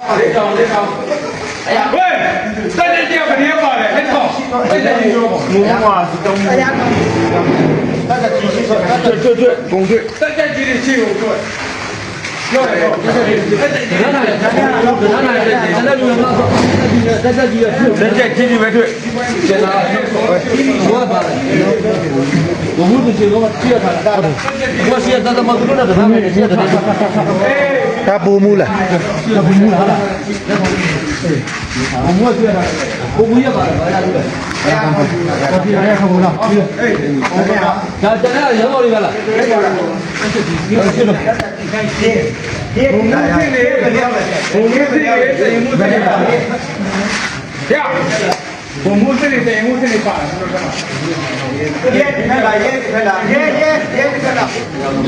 你走，你走。哎呀，喂，大家叫个电话来，你走。我们啊是东。大家继续说。对对对，工队。大家继续进工队。人家纪律委队，检查，我屋子写的，我写他了，我写他他妈的，他没人写他。 ဒါပူမူးလားဒါပူမူးလားဟုတ်လားပူမူးကပြရတာပူမူးရပါလားဘာလာလို့လဲအဲ့ဒါကိုပြရရခဘုံလားပြီးတော့ဟုတ်ကဲ့ဒါတကယ်ရောင်းလို့ရလားဒီလိုဖြစ်တော့ဒီဒီဘုံမူးဖြစ်နေတယ်ဘုံမူးဖြစ်နေတယ်စိမ်မူးဖြစ်နေတာရဘုံမူးဖြစ်နေတယ်စိမ်မူးဖြစ်နေပါလားဒီကနေ့လာရဲ့ဒီကနေ့လာရဲ့ရဲ့ရဲ့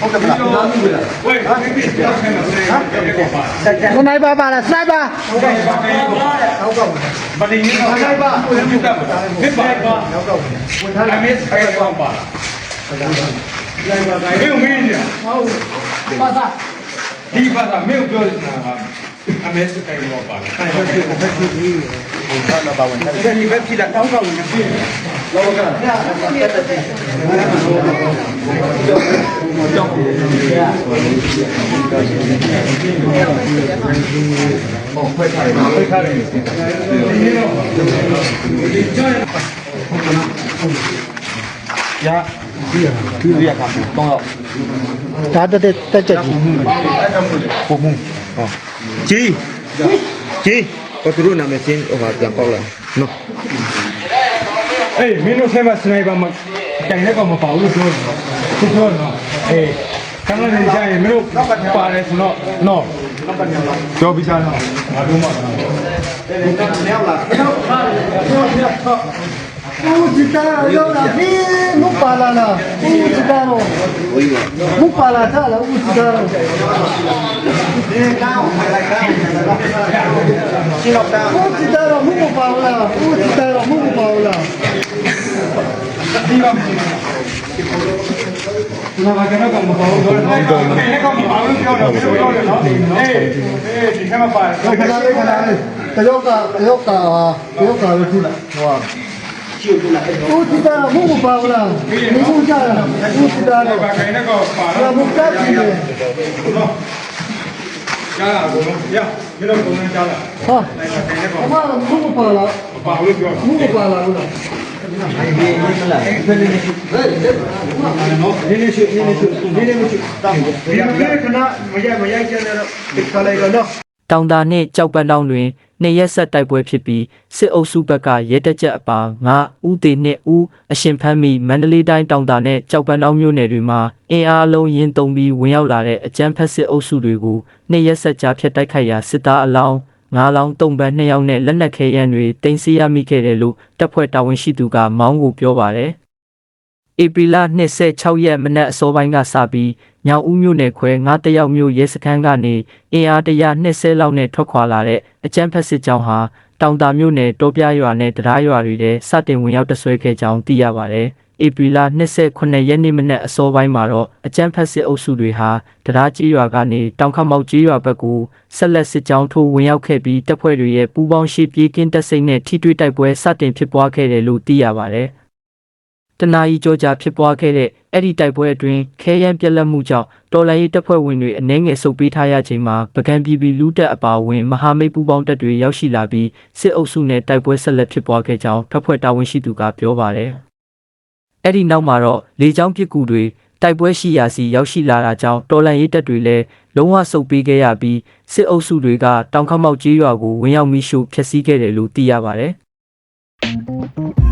ဟုတ်ကဲ့မလားဝေးဒီဒီကြောက်ခံတာလေဆက်ချက် Hôm nay ba bà là sniper. ဟုတ်ကဲ့ပါပဲဟုတ်ကဲ့ဗတိရင်းတော့ဆိုင်ပါဝင်တတ်ပါဖြစ်ပါပါဟုတ်ကဲ့ဝင်ထားအမေဆိုင်ကောင်ပါလာဆိုင်ပါဆိုင်မင်းမင်းညာပါသာဒီပါတာမင်းပြောနေတာကအမေဆိုင်ကောင်ပါဆိုင်ပါ ဒီဘက်ဖြစ်လာတောင်းကောင်းဝင်ဖြစ် လောကဖျားအတက်တက်တဲ့ဘုရားမှာတော့ကြောက်ဘူးကြောက်ဘူးဖျားဆိုလို့ရှိရင်တော့ဒီနေ့တော့ဖွဲ့ထားတယ်ဖွဲ့ထားတယ်ဒီတော့ဒီကြောက်ရပါရဒီရဒီရကဘူးတော့ဒါတက်တက်ချက်ကြီးပုံမှုဟောကြီးကြီးဘသူတို့နာမည်ချင်းဟိုဟာပြန်ကောက်လိုက်နော် အေးမင်းတို့ထဲမှာစနိုက်ပါမတိုင်တဲ့ကောင်မပါဘူးလို့ပြောတယ်နော်သူပြောတယ်နော်အေးကံလာနေကြရင်မင်းတို့ပါတယ်ဆိုတော့နော်ကြောပြီးစားတော့ဘာလို့မှမဟုတ်ဘူးတဲ့ကံရောက်လာတော့တော့တော့ဦးစီတာရောလာပြီမူပါလာလာဦးစီတာရောမူပါလာတာလားဦးစီတာရောဒီကောင်ခိုင်လိုက်တာဦးစီတာရောမူပါလာဦးစီတာ တော့ဒီမှာကလည်းကမ္ဘာကိုတော့တော့ကမ္ဘာကိုပြောတော့ပြောတော့နော်အေးအေးဒီခါမှာပါတယ်ခဏလေးခဏလေးတယောက်ကတယောက်ကတယောက်ကလည်းထူလိုက်ဟောကျို့ထူလိုက်ဟုတ်ဒီကမဟုတ်ပါဘူးလားမဟုတ်ကြတာဟုတ်ဒီကတော့ဘာခိုင်းတော့ပါတော့ဟုတ်တယ်ကြားလာကုန်လို့ရမင်းတို့ကုန်နေကြားလာဟာအမမဟုတ်ပါလားပါလို့ပြောမဟုတ်ပါလားဟုတ်လား ဒီကနေ့ခဏမရိုက်မရိုက်ကျတဲ့တော့ဒီခါလိုက်တော့နော်တောင်တာနှင့်ကြောက်ပန်းတောင်းတွင်နှစ်ရက်ဆက်တိုက်ပွဲဖြစ်ပြီးစစ်အုပ်စုဘက်ကရဲတပ်ချက်အပါ9ဦးသေးနှင့်ဦးအရှင်ဖမ်းမိမန္တလေးတိုင်းတောင်တာနှင့်ကြောက်ပန်းတောင်းမြို့နယ်တွေမှာအင်အားလုံးရင်းသုံးပြီးဝင်ရောက်လာတဲ့အကြမ်းဖက်စစ်အုပ်စုတွေကိုနှစ်ရက်ဆက်ကြားဖြတ်တိုက်ခိုက်ရာစစ်သားအလောင်း ငါးလောင်းတုံပန်းနှစ်ယောက်နဲ့လက်နက်ခဲယမ်းတွေတင်စီရမိခဲ့တယ်လို့တပ်ဖွဲ့တာဝန်ရှိသူကမောင်းကိုပြောပါတယ်ဧပြီလ26ရက်မနက်အစောပိုင်းကစပြီးညောင်ဦးမြို့နယ်ခွဲငါးတယောက်မြို့ရဲစခန်းကနေအင်အားတရာ20လောက်နဲ့ထွက်ခွာလာတဲ့အကြမ်းဖက်စစ်ကြောင်းဟာတောင်တာမြို့နယ်တောပြရွာနဲ့တရားရွာတွေထဲစတင်ဝင်ရောက်တဆွဲခဲ့ကြောင်းသိရပါတယ်။ ဧပြီလ29ရက်နေ့မနက်အစောပိုင်းမှာတော့အကြမ်းဖက်စစ်အုပ်စုတွေဟာတရားကြီးရွာကနေတောင်ခမောက်ကြီးရွာဘက်ကိုဆက်လက်စစ်ကြောင်းထိုးဝင်ရောက်ခဲ့ပြီးတပ်ဖွဲ့တွေရဲ့ပူးပေါင်းရှိပြေးကင်းတပ်စိတ်နဲ့ထိတွေ့တိုက်ပွဲစတင်ဖြစ်ပွားခဲ့တယ်လို့သိရပါတယ်။တနာရီကြောကြာဖြစ်ပွားခဲ့တဲ့အဲ့ဒီတိုက်ပွဲအတွင်းခဲယမ်းပြက်လက်မှုကြောင့်တော်လိုင်းရေးတပ်ဖွဲ့ဝင်တွေအနှဲငယ်ဆုတ်ပေးထားရချိန်မှာပကံပြည်ပြည်လူတက်အပါအဝင်မဟာမိတ်ပူးပေါင်းတပ်တွေရောက်ရှိလာပြီးစစ်အုပ်စုနဲ့တိုက်ပွဲဆက်လက်ဖြစ်ပွားခဲ့ကြောင်းတပ်ဖွဲ့တာဝန်ရှိသူကပြောပါတယ်။ အဲ့ဒီနောက်မှာတော့လေကြောင်းပစ်ကူတွေတိုက်ပွဲရှိရာစီရောက်ရှိလာတာကြောင့်တော်လိုင်းရေးတပ်တွေလည်းလုံးဝဆုတ်ပေးခဲ့ရပြီးစစ်အုပ်စုတွေကတောင်ခမောက်ကြီးရွာကိုဝင်ရောက်မိရှုဖျက်ဆီးခဲ့တယ်လို့သိရပါတယ်။